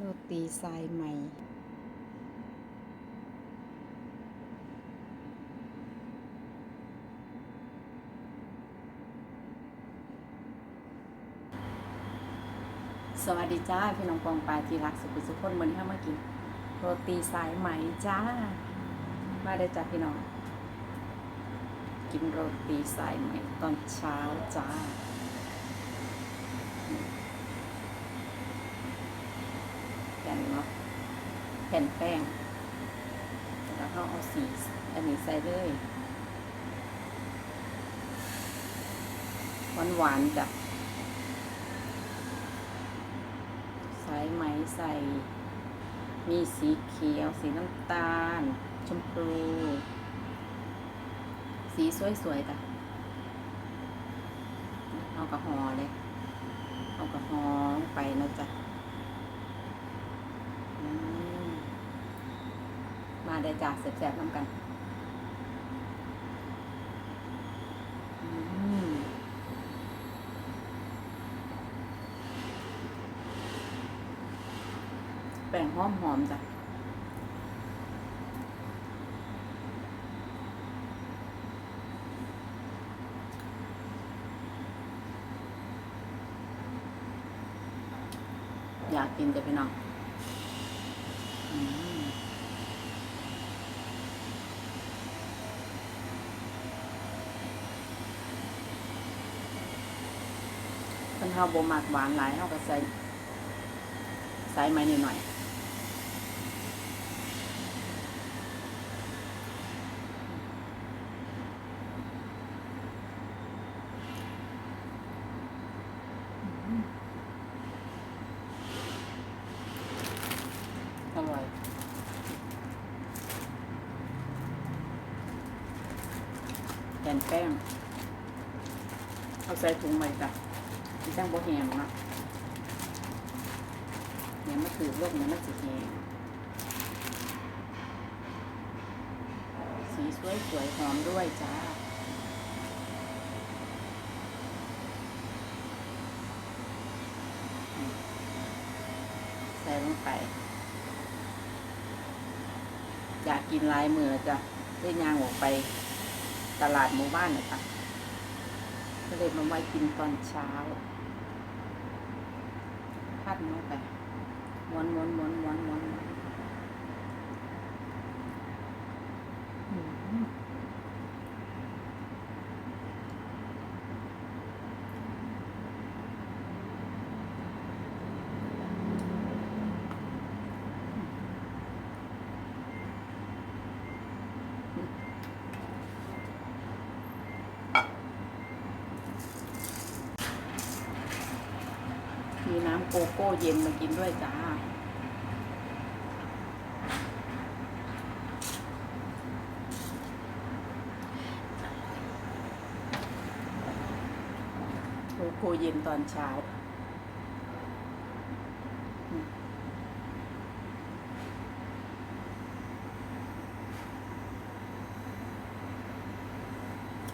โรตีสายไหม่สวัสดีจ้าพี่น้องปองปลายที่รักสุขุสุขคนวันนี้เข้ามากินโรตีสายไหมจ้า มาได้จ้าพี่น้อง กินโรตีสายไหมตอนเช้าจ้า แผ่นเนาะ แผ่นแป้ง แล้วก็เอาสีอันนี้ใส่เลยหวานหวานๆจ้ะใส่ไหมใส่ มีสีเขียว สีน้ำตาล ชมพู สีสวยๆจ้ะเอากระหอเลยเอากระหอไปนะจ๊ะอืม ได้จากแสบๆน้ำกันแป้งหอมหอมจ้ะอยากกินจะไปน้อง อืมเพิ่ นเฮาบ่มักหวานหลายเฮาก็ใส่ใส่มานิดหน่อยอร่อยแผ่นแป้ง เอาใส่ถุงใหม่จ้ะ ที่จังบ่แหงเนาะเนี่ยมันถือโลกเนี่ยมันสิแหงสีสวยสวยๆหอมด้วยจ้าใส่ลงไป อยากกินลายมือจ้ะได้ยางออกไปตลาดหมู่บ้านนะคะก็เลยมาไว้กินตอนเช้า พัดมันลงไปม้วนม้วนม้วนม้วนม้วน น้ำโกโก้เย็นมากินด้วยจ้า โกโก้เย็นตอนเช้า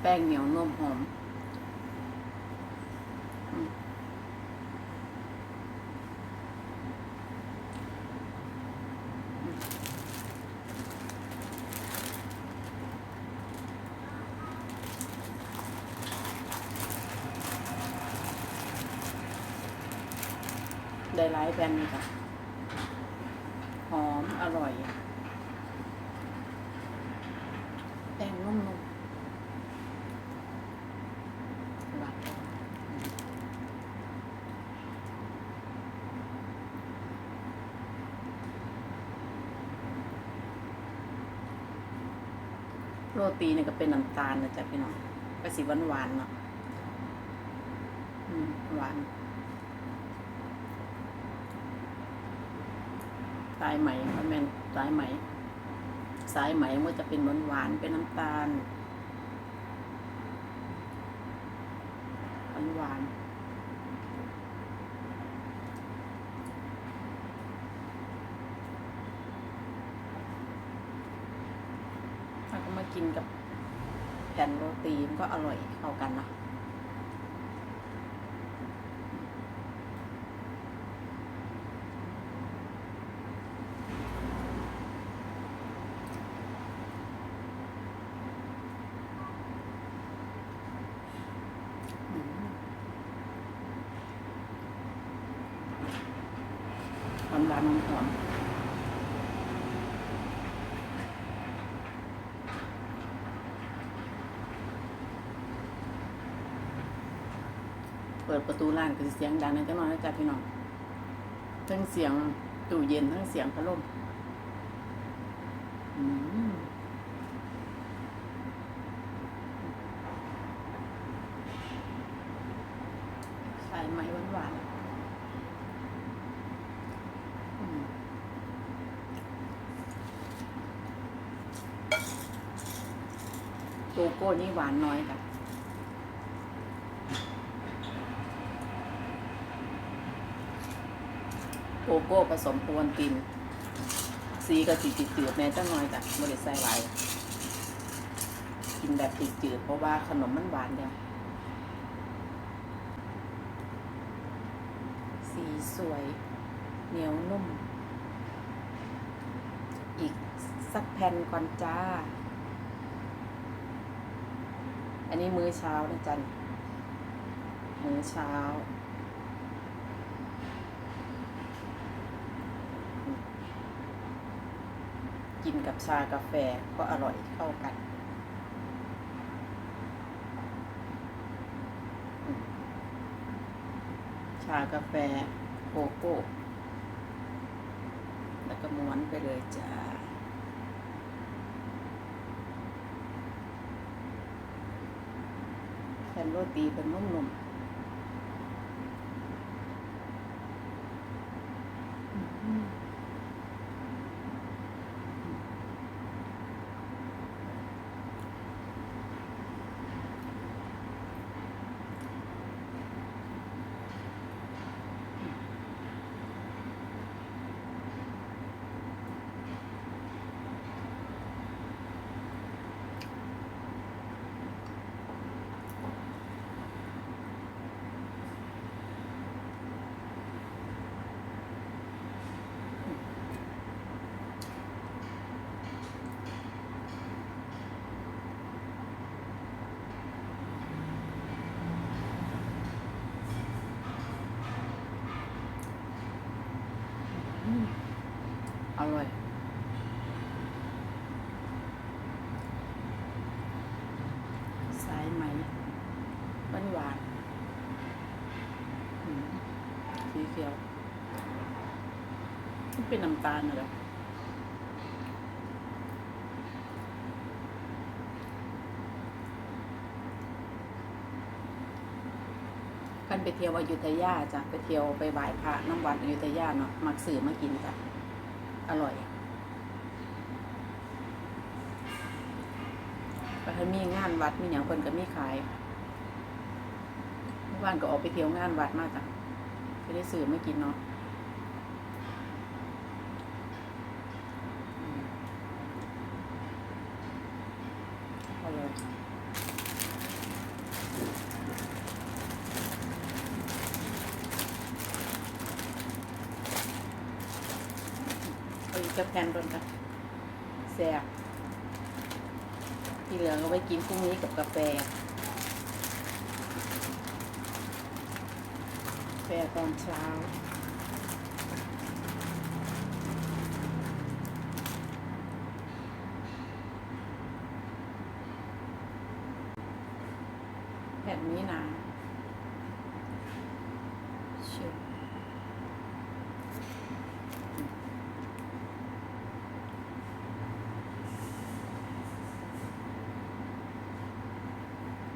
แป้งเหนียวนุ่มหอม ได้หลายแผ่นเลยค่ะหอมอร่อยแป้งนุ่มๆหวานโรตีเนี่ยก็เป็นน้ำตาลนะจ๊ะพี่น้องก็สีหวานๆเนาะหวาน สายไหมมันเป็นสายไหม สายไหมมันจะเป็นหวานหวานเป็นน้ำตาลหวานหวานถ้าก็มากินกับแผ่นโรตีมันก็อร่อยเข้ากันนะ หวานๆหอมเปิดประตูร้านก็เสียงดังนะจังหน่อยนะจ๊ะพี่น้อง ทั้งเสียงตู้เย็นทั้งเสียงพัดลมอืมสายไหมหวานๆอืม โกโก้นี่หวานน้อยค่ะโกโก้ผสมโอวัลตินสีก็จืดจืดๆแม่จ้าน้อยจ้ะบริใส่หลายกินแบบจืดๆเพราะว่าขนมมันหวานเดียวสีสวย เหนียวนุ่ม อีกสักแผ่นก่อนจ้า อันนี้มื้อเช้านะจันมื้อเช้า กินกับชากาแฟก็อร่อยเข้ากันชากาแฟโกโก้ แล้วก็ม้วนไปเลยจ้า แผ่นโรตีเป็นนุ่มๆ อร่อยสายไหมหวานหวานสีเขียว เป็นน้ำตาลเหรอ กันไปเที่ยวอยุธยาจ้ะไปเที่ยวไปไหว้พระน้ำวัดอยุธยาเนาะมักสื่อมากินจ้ะอร่อยก็ถ้ามีงานวัดมีอย่างคนก็มีขายเมื่อวานก็ออกไปเที่ยวงานวัดมาจ้ะไปได้สื่อมากินเนาะอืมอร่อย เอาอีกจะแผ่นนกันแซ่บที่เหลือก็ไว้กินพรุ่งนี้กับกาแฟกาแฟตอนเช้าแบบนี้นะชิว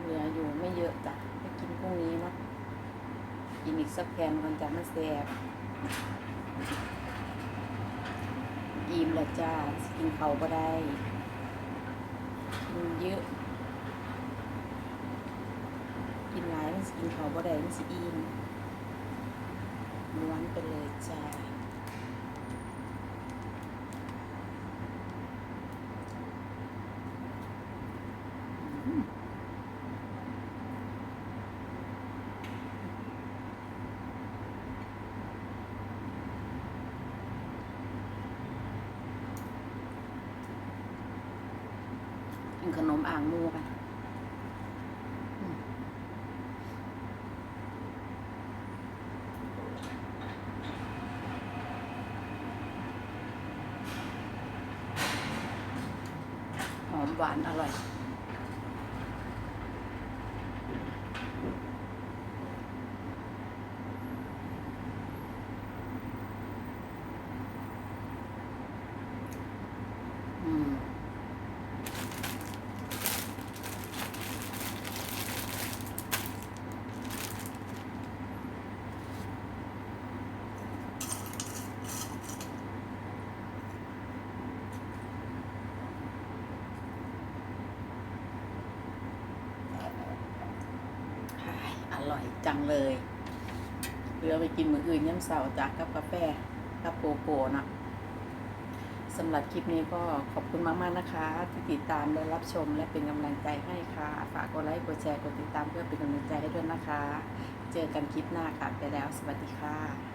เหลืออยู่ไม่เยอะจ้ะไปกินพรุ่งนี้เนาะ กินอีก สักแผ่นก่อนจะมาแซบอิ่มแล้วจ้ากินเขาก็ได้กินเยอะ กินหลายมันกินเขาก็ได้มันสิอิ่มม้วนไปเลยจ้าอืม มอ่างงูไปหอมหวานอร่อย จังเลยเรือไปกินมื้ออื่นย่ำเสาร์จากกับกาแฟกับโกโก้นะสำหรับคลิปนี้ก็ขอบคุณมาก ๆ นะคะ ที่ติดตามและรับชมและเป็นกำลังใจให้ค่ะ ฝากกดไลค์กดแชร์กดติดตามเพื่อเป็นกำลังใจให้ด้วยนะคะ เจอกันคลิปหน้าค่ะไปแล้ว สวัสดีค่ะ